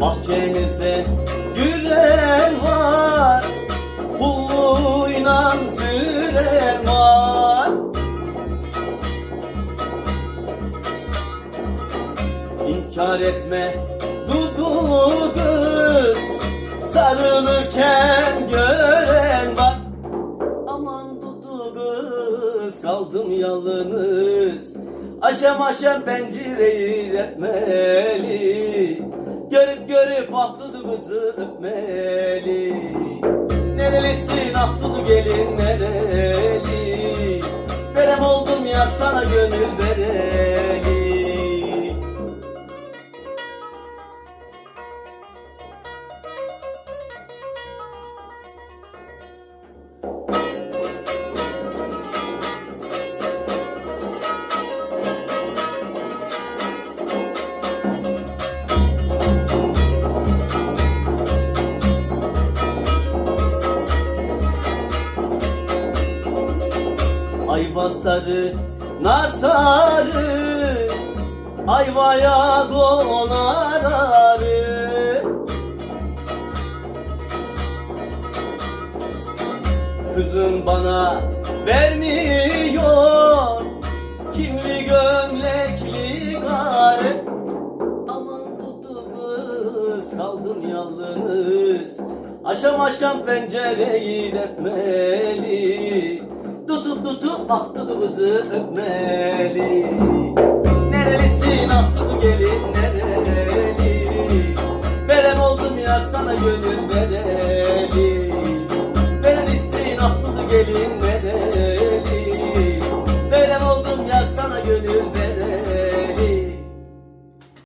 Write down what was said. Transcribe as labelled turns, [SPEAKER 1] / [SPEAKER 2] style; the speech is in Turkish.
[SPEAKER 1] Bahçemizde güller var. İnkar etme. Dudu kız Sarılırken gören var. Aman dudu kız kaldım yalnız. Aşam aşam pencereyi öpmeli. Görüp görüp ah dudu kızı öpmeli. Nerelisin? Ah dudu gelin nereli? Verem oldum ya sana gönül Ayva sarı, nar sarı Ayvaya konar arı. Kızım bana vermiyor Kimli gömlekli karı Aman dudu kız kaldım yalnız. Aşam aşam pencereyi depmeli ah dudu kızı öpmeli. Nerelisin ah dudu gelin nereli? Verem oldum ya sana gönül vereli. Nerelisin ah dudu gelin nereli? Verem oldum ya sana gönül vereli